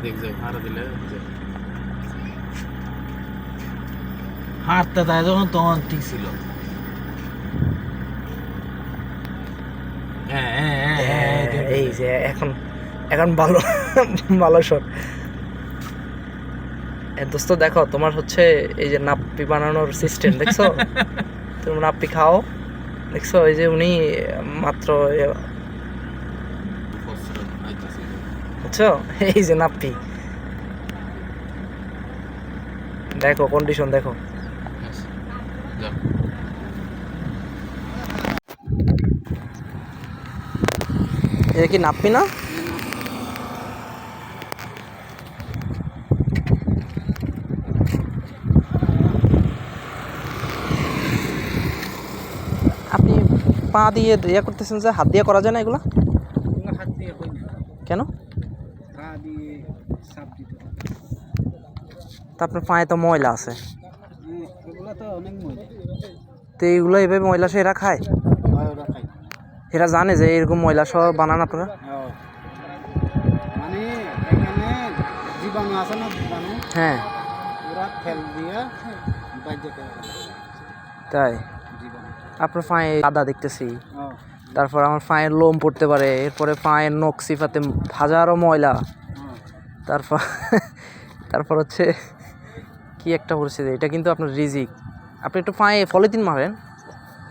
দিক দিলে হাঁটতে তাই যখন তখন ঠিক ছিল। হ্যাঁ হ্যাঁ হ্যাঁ, এই যে এখন এখন ভালো ভালো শট। দোস্ত দেখো তোমার হচ্ছে এই যে নাপ্পি বানানোর সিস্টেম দেখছ? তুমি নাপ্পি খাও দেখছ? এই যে উনি মাত্র বুঝছ? এই যে নাপ্পি। দেখো কন্ডিশন দেখো। এটা কি নাপ্পি না? আপনি পা দিয়ে ইয়ে করতেছেন যে হাত দিয়ে করা যায় না এগুলো? হাত দিয়ে কেন? দিয়ে চাপ দিতে হয়। তা আপনার পায়ে তো ময়লা আছে। হ্যাঁ, এগুলো তো অনেক মজা তো এইগুলো এভাবে ময়লা সে এরা খায়? হয় এরা জানে যে এরকম ময়লা সহ বানান আপনারা? মানে এখানে জীবাণু আছে না জীবাণু? হ্যাঁ। ওরা ফেল দিয়ে তাই? আপনার পায়ে কাদা দেখতেছি। তারপর আমার পায়ের লোম পড়তে পারে। এরপরে পায়ের নখ সিফাতে হাজারো ময়লা। তারপর তারপর হচ্ছে কি একটা পরিস্থিতি এটা কিন্তু আপনার রিজিক। আপনি একটু পায়ে পলিথিন মারেন।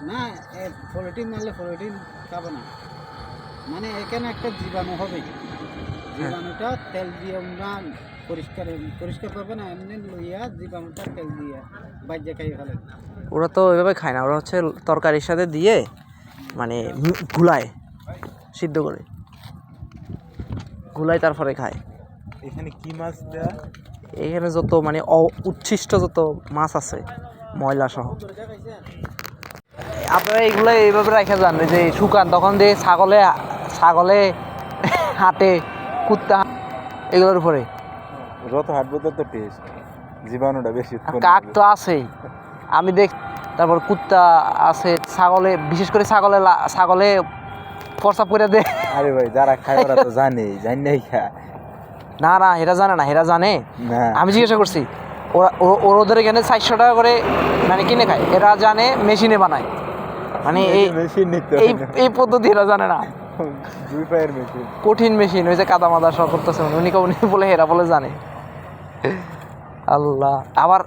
না ফোরটিন মারলে ফোরটিন খাবে না। মানে এখানে একটা জীবাণু হবে। জীবাণুটা তেল দিয়ে আমরা পরিষ্কার পরিষ্কার করবে না এমনি লইয়া জীবাণুটা তেল দিয়ে বাইরে খাই ফেলে ওরা তো এভাবে খায় না ওরা হচ্ছে তরকারির সাথে দিয়ে মানে গুলায় সিদ্ধ করে। গুলায় তারপরে খায়। এখানে কি মাছ দেয়া? এখানে যত মানে উচ্ছিষ্ট যত মাছ আছে ময়লা সহ। আপনারা এইগুলো এইভাবে রেখে যান যে শুকান তখন দিয়ে ছাগলে ছাগলে হাটে কুত্তা এগুলোর উপরে। যত হাঁটবো তত টেস্ট জীবাণুটা বেশি কাক তো আছেই। আমি দেখ তারপর কুত্তা আছে ছাগলে বিশেষ করে ছাগলে ছাগলে প্রসাব করে দে। আরে ভাই যারা খায় ওরা তো জানে জানি খায়। না না এরা জানে না এরা জানে। আমি জিজ্ঞাসা করছি ওরা ও- ওর ওদের এখানে চারশো টাকা করে মানে কিনে খায়। এরা জানে মেশিনে বানায়। মানে এই মেশিন এই এই পদ্ধতি এরা জানে না। কঠিন মেশিন ওই যে কাদা মাদা সব করতেছে। উনি উনি বলে এরা বলে জানে। আল্লাহ। আবার